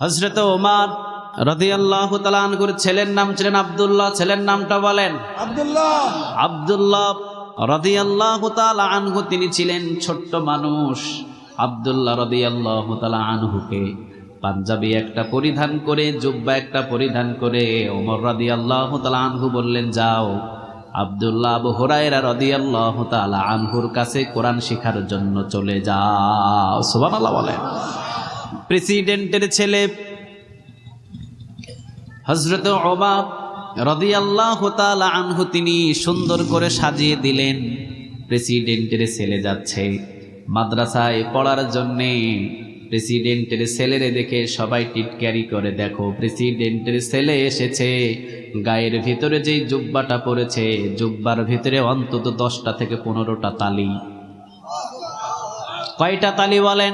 হজরত ওমার রদিয়াল্লাহ তালানগুর ছেলের নাম ছিলেন আবদুল্লাহ ছেলের নামটা বলেন। আব্দুল্লাহ। আবদুল্লাহ রদিয়াল্লাহ তালা আনহু তিনি ছিলেন ছোট্ট মানুষ। আবদুল্লাহ রদিয়াল্লাহ তালা আনহুকে পাঞ্জাবি একটা পরিধান করে জুব্বা একটা পরিধান করে ওমর রদিয়াল্লাহ তালা আনহু বললেন যাও। আবদুল্লাহ আবু হুরায়রা রদিয়াল্লাহ তালা আনহুর কাছে কোরআন শেখার জন্য চলে যাও। সুবহানাল্লাহ বলেন। প্রেসিডেন্টের ছেলে হজরত ওবাব রদিয়াল্লাহ তাআলা আনহু তিনি সুন্দর করে সাজিয়ে দিলেন। প্রেসিডেন্টের ছেলে যাচ্ছে। মাদ্রাসায় পড়ার জন্যে প্রেসিডেন্টের ছেলেরে দেখে সবাই টিটকারি করে, দেখো প্রেসিডেন্টের ছেলে এসেছে। গায়ের ভিতরে যেই জুব্বাটা পড়েছে, জুব্বার ভিতরে অন্তত দশটা থেকে পনেরোটা তালি। কয়টা তালি বলেন?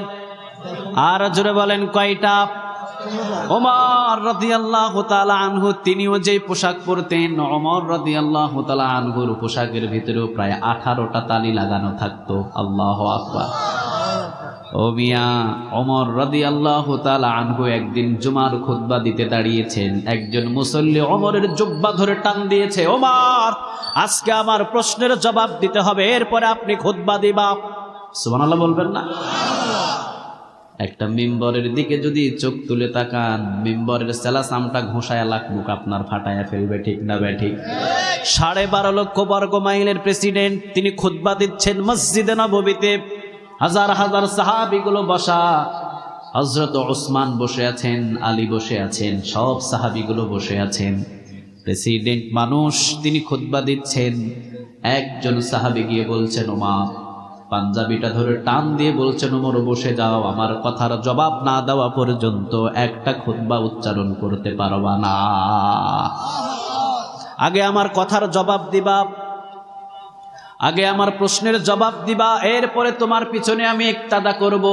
আর জোরে বলেন, কয়টা? তাআলা আনহু, তিনিও যে পোশাক পরতেন আনহুর পোশাকের ভিতরেও প্রায় আঠারোটা তালি লাগানো থাকতো। আল্লাহ ও মিয়া রাদিয়াল্লাহু তাআলা আনহু একদিন জুমার খুতবা দিতে দাঁড়িয়েছেন। একজন মুসল্লি অমরের জুব্বা ধরে টান দিয়েছে, ওমর, আজকে আমার প্রশ্নের জবাব দিতে হবে, এরপরে আপনি খুতবা দিবা। সুবহানাল্লাহ বলবেন না? একটা মেম্বরের দিকে যদি চোখ তুলে তাকান, মেম্বরের সেলা সামটা ঘোষায় লাখ মুখ আপনার ফাটায়া ফেলবে, ঠিক না বে ঠিক? সাড়ে বারো লক্ষ বর্গ মাইলের প্রেসিডেন্ট, তিনি খুতবা দিচ্ছেন মসজিদে নববীতে। হাজার হাজার সাহাবিগুলো বসা। হজরত ওসমান বসে আছেন, আলী বসে আছেন, সব সাহাবিগুলো বসে আছেন। প্রেসিডেন্ট মানুষ, তিনি খুতবা দিচ্ছেন। একজন সাহাবি গিয়ে বলছেন, ওমা পাঞ্জাবিটা ধরে টান দিয়ে বলছেন ওমর বসে যাও, আমার কথার জবাব না দেওয়া পর্যন্ত একটা খুতবা উচ্চারণ করতে পারবা না। আগে আমার কথার জবাব দিবা, আগে আমার প্রশ্নের জবাব দিবা, এরপরে তোমার পিছনে আমি একতাদা করব।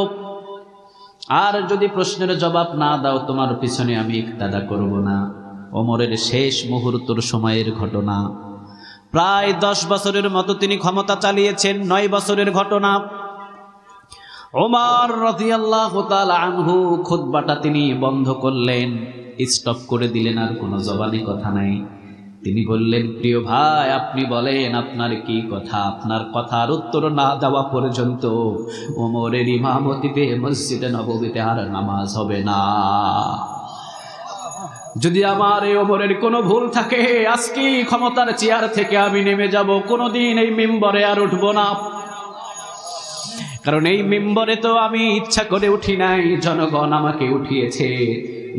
আর যদি প্রশ্নের জবাব না দাও, তোমার পিছনে আমি একতাদা করব না। ওমরের শেষ মুহূর্তর সময়ের ঘটনা। প্রায় দশ বছরের মতো তিনি ক্ষমতা চালিয়েছেন, নয় বছরের ঘটনা। ওমার রাদিয়াল্লাহু তাআলা আনহু খুতবাটা তিনি বন্ধ করলেন স্টপ করে দিলেন, আর কোনো জবানি কথা নাই। তিনি বললেন, প্রিয় ভাই, আপনি বলেন, আপনার কি কথা? আপনার কথার উত্তর না দেওয়া পর্যন্ত ওমরের ইমামতিতে মসজিদে নবমীতে আর নামাজ হবে না। যদি আমার এই ওমরের কোনো ভুল থাকে, আজকে ক্ষমতার চেয়ার থেকে আমি নেমে যাব। কোনোদিন এই মেম্বরে আর উঠবো না। কারণ এই মেম্বরে তো আমি ইচ্ছা করে উঠি নাই। জনগণ আমাকে উঠিয়েছে।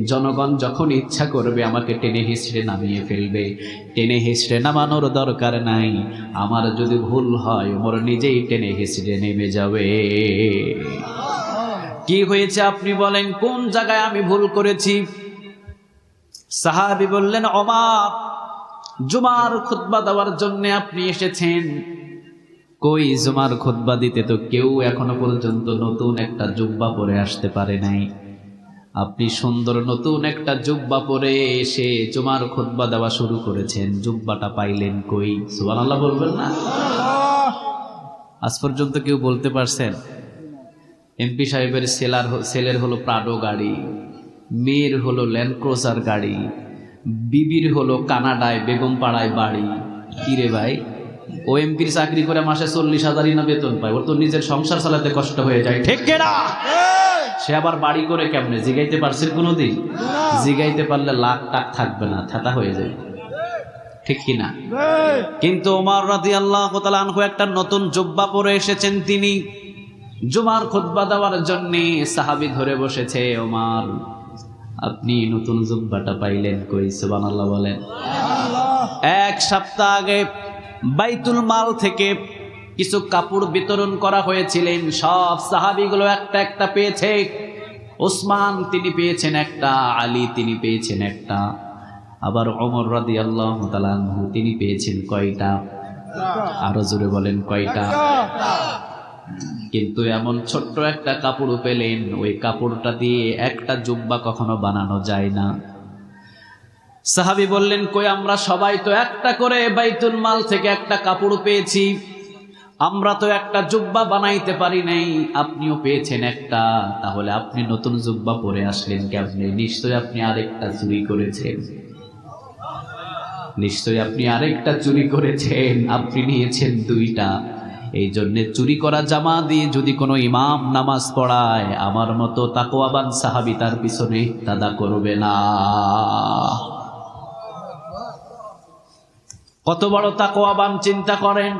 জনগণ যখন ইচ্ছা করবে, আমাকে টেনে হিসড়ে নামিয়ে ফেলবে। টেনে হিসড়ে নামানোর দরকার নাই। আমার যদি ভুল হয়, ওমর নিজেই টেনে হিসড়ে নেমে যাবে। কি হয়েছে আপনি বলেন? কোন জায়গায় আমি ভুল করেছি? সাহাবি বললেন অমার জুমার খুতবা দেওয়ার জন্য আপনি এসেছেন। কই জুমার খুতবা দিতে তো কেউ এখনও পর্যন্ত নতুন একটা জুব্বা পরে আসতে পারে নাই। আপনি সুন্দর নতুন একটা জুব্বা পরে এসে জুমার খুতবা দেওয়া শুরু করেছেন। জুব্বাটা পাইলেন কই? সুবহানাল্লাহ বলবেন না? আজ পর্যন্ত কেউ বলতে পারছেন? এমপি সাহেবের সেলার ছেলের হলো প্রাডো গাড়ি। মেয়ের হলো ল্যান্ড ক্রোসার গাড়ি বিবির হলো কানাডায় বেগম পাড়ায় বাড়ি। কিরে ভাই ও এমপির চাকরি করে মাসে চল্লিশ হাজারই না বেতন পায়? ওর তো নিজের সংসার চালাতে কষ্ট হয়ে যায় ঠিক না? সে আবার বাড়ি করে কেমনে? জিগাইতে পারছেন কোনোদিন? জিগাইতে পারলে লাখ টাক থাকবে না থাতা হয়ে যাবে ঠিক কিনা কিন্তু ওমর রাজি আল্লাহ আনহু একটা নতুন জুব্বা পরে এসেছেন তিনি। জুমার খুতবা দেওয়ার জন্যে সাহাবি ধরে বসেছে ওমার। আপনি নতুন জুব্বাটা পাইলেন কই সুবহানাল্লাহ বলেন। এক সপ্তাহ আগে বাইতুল মাল থেকে কিছু কাপড় বিতরণ করা হয়েছিলেন সব সাহাবিগুলো একটা একটা পেয়েছে। ওসমান তিনি পেয়েছেন একটা আলী তিনি পেয়েছেন একটা আবার অমর রাদি আল্লাহ তিনি পেয়েছেন কয়টা? আরও জোরে বলেন কয়টা? কিন্তু এমন ছোট্ট একটা কাপড় পেলেন, ওই কাপড়টা দিয়ে একটা জুব্বা কখনো বানানো যায় না। সাহাবি বললেন, কই, আমরা সবাই তো একটা করে বাইতুল মাল থেকে একটা কাপড় পেয়েছি। আমরা তো একটা জুব্বা বানাইতে পারি নাই, আপনিও পেয়েছেন একটা। তাহলে আপনি নতুন জুব্বা পরে আসলেন কেমনে? নিশ্চয় আপনি আরেকটা চুরি করেছেন। নিশ্চয় আপনি আরেকটা চুরি করেছেন, আপনি নিয়েছেন দুইটা। এই জন্য চুরি করা জামা দিয়ে যদি কোনো ইমাম নামাজ পড়ায়, আমার মতো তাকোয়াবান সাহাবি তার পিছনে দাদা করবে না। কত বড় তাকোয়াবান চিন্তা করেন।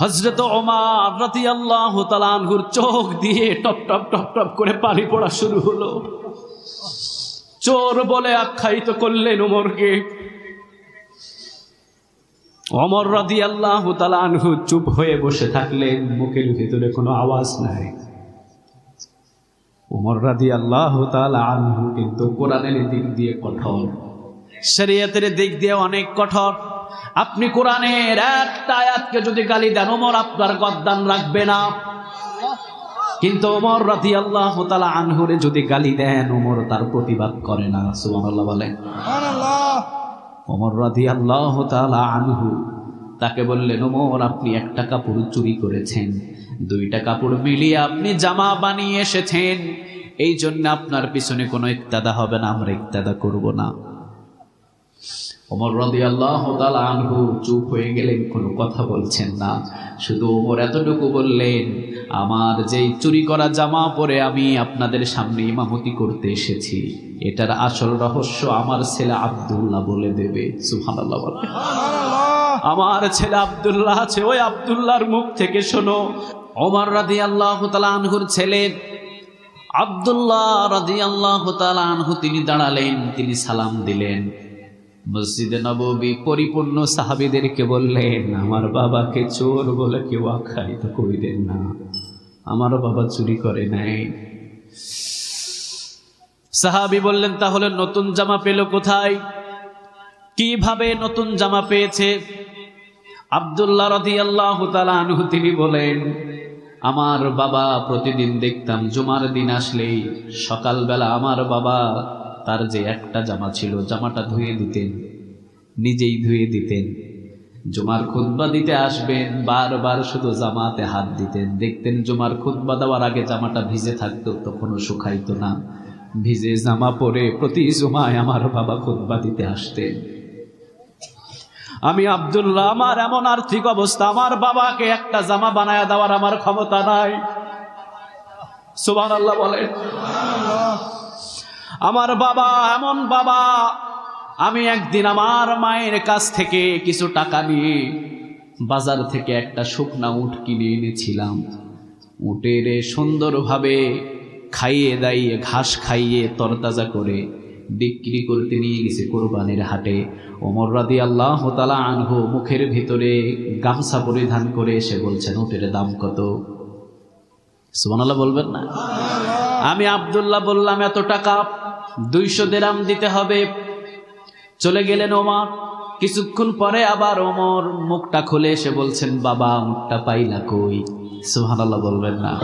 হজরত ওমার রাতি আল্লাহ তালানহুর চোখ দিয়ে টপ টপ টপ টপ করে পানি পড়া শুরু হলো। চোর বলে আখ্যায়িত করলেন ওমরকে। অমর রাদি আল্লাহ তালানহু চুপ হয়ে বসে থাকলেন, মুখের ভিতরে কোনো আওয়াজ নাই। ওমর রাদি আল্লাহ আনহু কিন্তু কোরআনের দিক দিয়ে কঠোর। শরিয়তের দিক দিয়ে অনেক কঠোর। আপনি কোরআনের একটা আয়াতকে যদি গালি দেন, ওমর আপনার গদ্দান রাখবে না। কিন্তু ওমর রাতি আল্লাহ তালা আনহুরে যদি গালি দেন, ওমর তার প্রতিবাদ করে না, সুবহানাল্লাহ বলেন। ওমর রাধি আল্লাহ তালা আনহু তাকে বললেন, ওমর, আপনি একটা কাপড় চুরি করেছেন। দুইটা কাপড় মিলিয়ে আপনি জামা বানিয়ে এসেছেন। এই জন্য আপনার পিছনে কোনো ইত্যাদা হবে না, আমরা ইত্যাদা করব না। ওমর রদি আল্লাহ আনহু চুপ হয়ে গেলেন কোনো কথা বলছেন না। শুধু ওমর এতটুকু বললেন আমার যেই চুরি করা জামা পরে আমি আপনাদের সামনে ইমামতি করতে এসেছি এটার আসল রহস্য আমার ছেলে আব্দুল্লাহ বলে দেবে। বলে। আমার ছেলে আব্দুল্লাহ আছে ওই আব্দুল্লাহর মুখ থেকে শোনো। ওমর রাদি আল্লাহ আনহুর ছেলে আব্দুল্লাহ রাদি আল্লাহ আনহু তিনি দাঁড়ালেন তিনি সালাম দিলেন। মসজিদে নববী পরিপূর্ণ সাহাবিদেরকে বললেন, আমার বাবাকে চোর বলে কেউ আখ্যায়িত করিলেন না। আমার বাবা চুরি করে নাই। সাহাবি বললেন, তাহলে নতুন জামা পেল কোথায়? কীভাবে নতুন জামা পেয়েছে? আবদুল্লাহ রদি আল্লাহ আনহু তিনি বলেন, আমার বাবা প্রতিদিন দেখতাম, জুমার দিন আসলেই সকালবেলা আমার বাবা তার যে একটা জামা ছিল, জামাটা ধুয়ে দিতেন, নিজেই ধুয়ে দিতেন। জুমার খুদ্া দিতে আসবেন, বারবার শুধু জামাতে হাত দিতেন। দেখতেন জুমার খুদ্া দেওয়ার আগে জামাটা ভিজে থাকতো, তখনও শুকাইতো না। ভিজে জামা পরে প্রতি জুমায় আমার বাবা খুদ্া দিতে আসতেন। আমি আবদুল্লাহ, আমার এমন আর্থিক অবস্থা, আমার বাবাকে একটা জামা বানায় দেওয়ার আমার ক্ষমতা নাই। সুবান আল্লাহ বলেন। আমার বাবা এমন বাবা, আমি একদিন আমার মায়ের কাছ থেকে কিছু টাকা নিয়ে বাজার থেকে একটা শুকনা উঠ কিনে এনেছিলাম। উটের সুন্দরভাবে খাইয়ে দাইয়ে, ঘাস খাইয়ে তরতাজা করে বিক্রি করতে নিয়ে গেছে কোরবানির হাটে। ওমর রাদি আল্লাহ তালা আনহু মুখের ভিতরে গামছা পরিধান করে এসে বলছেন, উটের দাম কত? সুবহানাল্লাহ বলবেন না। আমি আবদুল্লাহ বললাম, এত টাকা দুইশো দেরাম দিতে হবে। চলে গেলেন ওমর। কিছুক্ষণ পরে আবার ওমর মুখটা খুলে এসে বলছেন, বাবা, মুখটা পাইলা কই? সুহানাল্লাহ বলবেন না।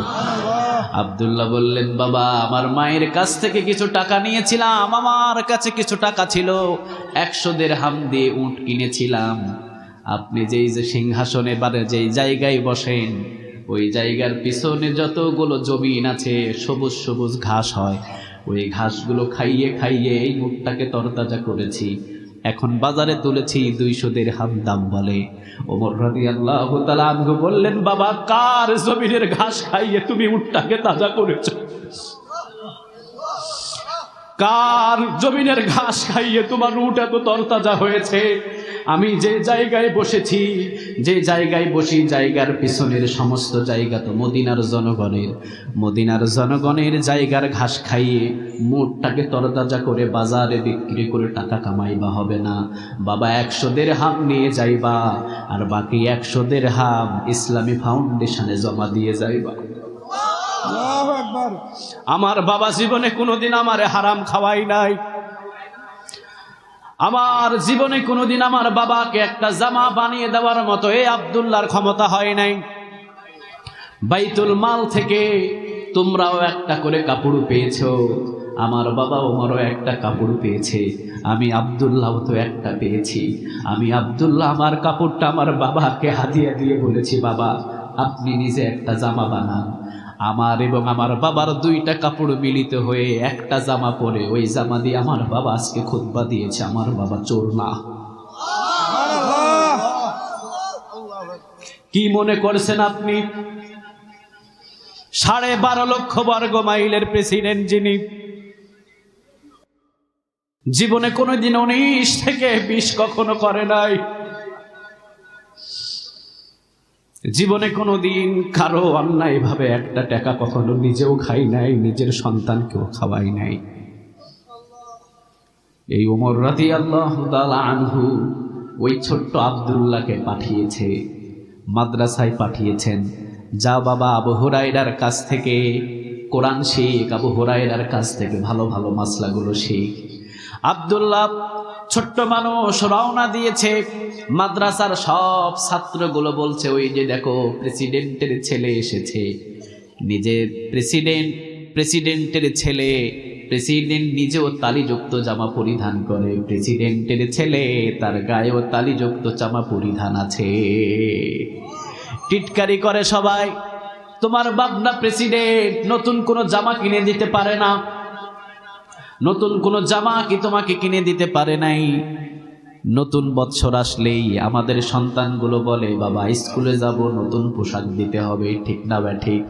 আবদুল্লাহ বললেন, বাবা, আমার মায়ের কাছ থেকে কিছু টাকা নিয়েছিলাম, আমার কাছে কিছু টাকা ছিল। একশো দের হাম দিয়ে উঠ কিনেছিলাম। আপনি যেই যে সিংহাসনে বারে যেই জায়গায় বসেন, ওই জায়গার পিছনে যতগুলো জমিন আছে, সবুজ সবুজ ঘাস হয়। ওই ঘাসগুলো খাইয়ে খাইয়ে এই মুখটাকে তরতাজা করেছি। এখন বাজারে তুলেছি দুইশো দের হাম দাম বলে। বললেন, বাবা, কার জমিনের ঘাস খাইয়ে তুমি উঠটাকে তাজা করেছ? কার জমিনের ঘাস খাইয়ে তোমার উট এত তরতাজা হয়েছে? আমি যে জায়গায় বসেছি যে জায়গায় বসি জায়গার পিছনের সমস্ত জায়গা তো মদিনার জনগণের। মদিনার জনগণের জায়গার ঘাস খাইয়ে মুটটাকে তরতাজা করে বাজারে বিক্রি করে টাকা কামাইবা হবে না। বাবা একশো দের হাম নিয়ে যাইবা আর বাকি একশো দের হাম ইসলামী ফাউন্ডেশনে জমা দিয়ে যাইবা। আমার বাবা জীবনে কোনোদিন আমারে হারাম খাওয়াই নাই। আমার জীবনে কোনোদিন আমার বাবাকে একটা জামা বানিয়ে দেওয়ার মতো এ আবদুল্লার ক্ষমতা হয় নাই। বাইতুল মাল থেকে তোমরাও একটা করে কাপড় পেয়েছ, আমার বাবা ওমরও একটা কাপড় পেয়েছে, আমি আবদুল্লাহ তো একটা পেয়েছি। আমি আবদুল্লাহ আমার কাপড়টা আমার বাবাকে হাতিয়ে দিয়ে বলেছি, বাবা, আপনি নিজে একটা জামা বানান। আমার এবং আমার বাবার দুইটা কাপড় মিলিত হয়ে একটা জামা পরে, ওই জামা দিয়ে আমার বাবা আজকে খুতবা দিয়েছে, আমার বাবা চোর না। কি মনে করছেন আপনি? সাড়ে বারো লক্ষ বর্গ মাইলের প্রেসিডেন্ট যিনি, জীবনে কোনোদিন উনিশ থেকে বিশ কখনো করে নাই। জীবনে কোনোদিন কারও অন্যায় ভাবে একটা টাকা কখনো নিজেও খাই নাই, নিজের সন্তানকেও খাওয়াই নাই। এই ওমর রাতি আল্লাহ আনহু ওই ছোট্ট আবদুল্লাহকে পাঠিয়েছে, মাদ্রাসায় পাঠিয়েছেন। যা বাবা আবু হুরাইরার কাছ থেকে, কোরআন শেখ, আবু হুরাইরার কাছ থেকে ভালো ভালো মাসলাগুলো শেখ। আবদুল্লাহ ছোট্ট মানুষ রওনা দিয়েছে। মাদ্রাসার সব ছাত্রগুলো বলছে, ওই যে দেখো, প্রেসিডেন্টের ছেলে এসেছে। নিজের প্রেসিডেন্ট, প্রেসিডেন্টের ছেলে, প্রেসিডেন্ট নিজেও তালিযুক্ত জামা পরিধান করে। প্রেসিডেন্টের ছেলে, তার গায়েও তালিযুক্ত জামা পরিধান আছে। টিটকারি করে সবাই, তোমার বাবনা প্রেসিডেন্ট নতুন কোনো জামা কিনে দিতে পারে না। নতুন কোনো জামা কি তোমাকে কিনে দিতে পারে নাই? নতুন বৎসর আসলেই আমাদের সন্তানগুলো বলে, বাবা, স্কুলে যাব, নতুন পোশাক দিতে হবে। ঠিক না বা ঠিক?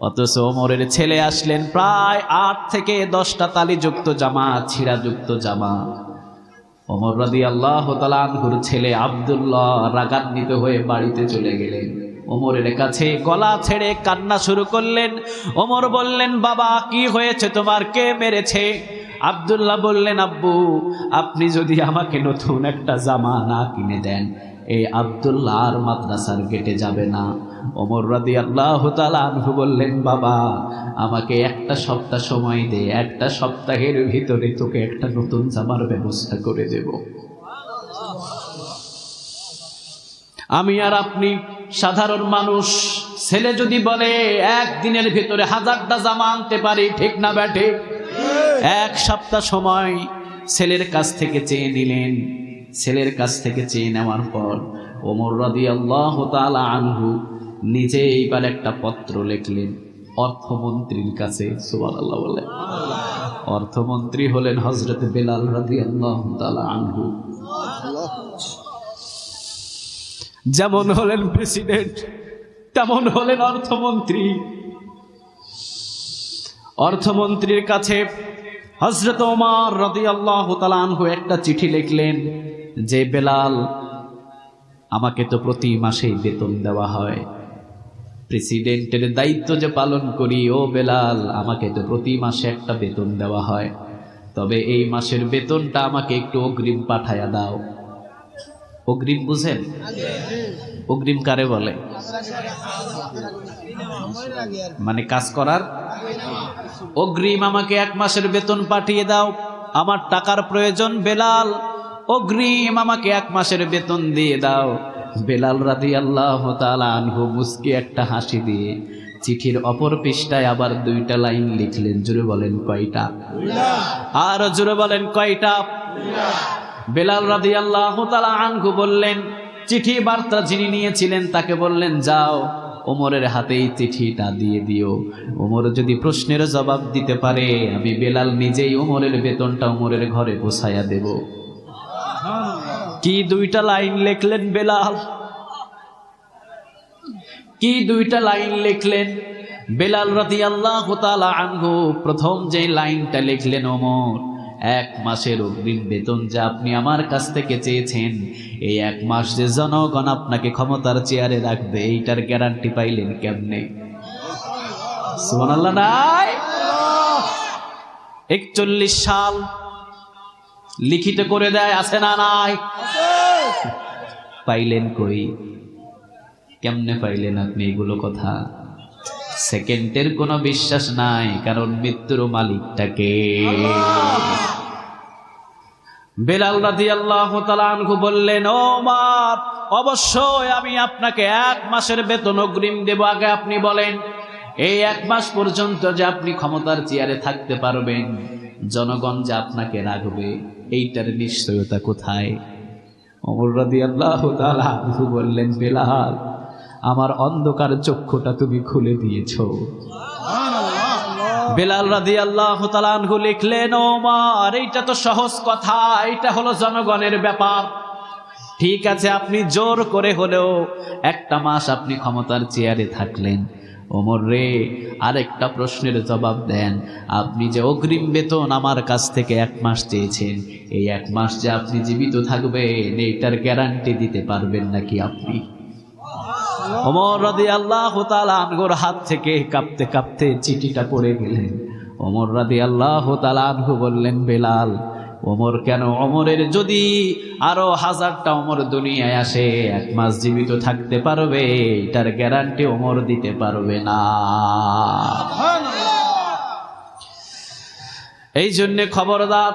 অথচ ওমরের ছেলে আসলেন প্রায় আট থেকে দশটা তালিযুক্ত জামা, ছিঁড়াযুক্ত জামা। ওমর রাদি আল্লাহ তালানহুর ছেলে আবদুল্লাহ রাগান্বিত হয়ে বাড়িতে চলে গেলেন। ওমরের কাছে গলা ছেড়ে কান্না শুরু করলেন। ওমর বললেন, বাবা, কি হয়েছে তোমার? কে মেরেছে? আবদুল্লাহ বললেন, আব্বু, আপনি যদি আমাকে নতুন একটা জামা না কিনে দেন, এই আবদুল্লাহ আর মাদ্রাসার গেটে যাবে না। ওমর রাদি আল্লাহ আনহু বললেন, বাবা, আমাকে একটা সপ্তাহ সময় দে, একটা সপ্তাহের ভিতরে তোকে একটা নতুন জামার ব্যবস্থা করে দেব। আমি আর আপনি সাধারণ মানুষ, ছেলে যদি বলে, একদিনের ভিতরে হাজারটা জামা আনতে পারি, ঠিক না ব্যাঠে? এক সপ্তাহ সময় ছেলের কাছ থেকে চেয়ে নিলেন। ছেলের কাছ থেকে চেয়ে নেওয়ার পর ওমর রাদি আল্লাহ আনহু নিজে এইবার একটা পত্র লিখলেন, অর্থমন্ত্রীর কাছে। সুবাল আল্লাহ বলে অর্থমন্ত্রী হলেন হজরত বেলাল রাদি আল্লাহ আনহু। যেমন হলেন প্রেসিডেন্ট, তেমন হলেন অর্থমন্ত্রী। অর্থমন্ত্রীর কাছে হজরত ওমর রদি আল্লাহ তালানহু একটা চিঠি লিখলেন যে, বেলাল, আমাকে তো প্রতি মাসেই বেতন দেওয়া হয়। প্রেসিডেন্টের দায়িত্ব যে পালন করি, ও বেলাল, আমাকে তো প্রতি মাসে একটা বেতন দেওয়া হয়। তবে এই মাসের বেতনটা আমাকে একটু অগ্রিম পাঠায়া দাও। অগ্রিম বুঝেন? অগ্রিম কারে বলে? মানে কাজ করার? অগ্রিম আমাকে এক মাসের বেতন পাঠিয়ে দাও। আমার টাকার প্রয়োজন বেলাল। অগ্রিম আমাকে এক মাসের বেতন দিয়ে দাও। বেলাল রাদি আল্লাহ আনহু মুসকি একটা হাসি দিয়ে চিঠির অপর পৃষ্ঠায় আবার দুইটা লাইন লিখলেন। জুড়ে বলেন কয়টা? আর জুড়ে বলেন কয়টা? বেলাল রাদি আল্লাহ আনহু বললেন, চিঠি বার্তা যিনি নিয়েছিলেন তাকে বললেন, যাও, ওমরের হাতেই চিঠিটা দিয়ে দিও। ওমর যদি প্রশ্নের জবাব দিতে পারে, আমি বেলাল নিজেই ওমরের বেতনটা ওমরের ঘরে পোষায়া দেব। কি দুইটা লাইন লিখলেন বেলাল? কি দুইটা লাইন লিখলেন? বেলাল রাতি আল্লাহ আনহু প্রথম যে লাইনটা লিখলেন ওমর এক মাসের অগ্রিম বেতন যা আপনি আমার কাছ থেকে চেয়েছেন, এই এক মাস যে জনগণ আপনাকে ক্ষমতার চেয়ারে রাখবে, এইটার গ্যারান্টি পাইলেন কেমনে? একচল্লিশ সাল লিখিত করে দেয়, আছে না নাই? পাইলেন কই? কেমনে পাইলেন আপনি এগুলো কথা? সেকেন্ডের কোনো বিশ্বাস নাই, কারণ মৃত্যুর মালিকটাকে। বেলাল রাদি আল্লাহ তালানহু বললেন, ও মা, অবশ্যই আমি আপনাকে এক মাসের বেতন অগ্রিম দেব। আগে আপনি বলেন, এই এক মাস পর্যন্ত যে আপনি ক্ষমতার চেয়ারে থাকতে পারবেন, জনগণ যে আপনাকে রাখবে, এইটার নিশ্চয়তা কোথায়? অমর রাদি আল্লাহ বললেন, বেলাল আমার অন্ধকার চক্ষুটা তুমি খুলে দিয়েছ। বেলাল রাদি আল্লাহ তালানহু লিখলেন ওমর এইটা তো সহজ কথা এটা হলো জনগণের ব্যাপার। ঠিক আছে, আপনি জোর করে হলেও একটা মাস আপনি ক্ষমতার চেয়ারে থাকলেন। ওমর রে, আরেকটা প্রশ্নের জবাব দেন। আপনি যে অগ্রিম বেতন আমার কাছ থেকে এক মাস চেয়েছেন, এই এক মাস যে আপনি জীবিত থাকবেন, এইটার গ্যারান্টি দিতে পারবেন নাকি আপনি? ওমর রাদি আল্লাহ আনহুর হাত থেকে কাঁপতে কাঁপতে চিঠিটা পড়ে গেলেন। ওমর রাদি আল্লাহ আনহু বললেন, বেলাল, ওমর কেন? ওমরের যদি আরও হাজারটা ওমর দুনিয়ায় আসে, এক মাস জীবিত থাকতে পারবে, এটার গ্যারান্টি ওমর দিতে পারবে না। এই জন্যে খবরদার,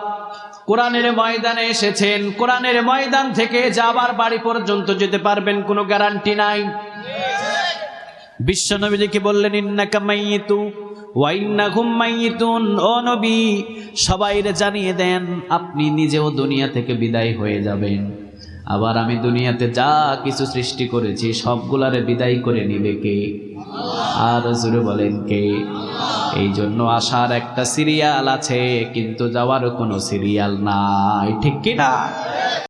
কোরআনের ময়দানে এসেছেন। কোরআনের ময়দান থেকে যাবার বাড়ি পর্যন্ত যেতে পারবেন, কোনো গ্যারান্টি নাই। বিশ্বনবীজিকে বললেন, ইন্নাকা মাইয়িতু ওয়া ইন্নাকুম মাইয়িতুন ও নবী সবাইরে জানিয়ে দেন, আপনি নিজেও দুনিয়া থেকে বিদায় হয়ে যাবেন। আবার আমি দুনিয়াতে যা কিছু সৃষ্টি করেছি সবগুলারে বিদায় করে নিবে কে? আর জুড়ে বলেন কে? এই জন্য আসার একটা সিরিয়াল আছে, কিন্তু যাওয়ারও কোনো সিরিয়াল নাই। ঠিক কিনা?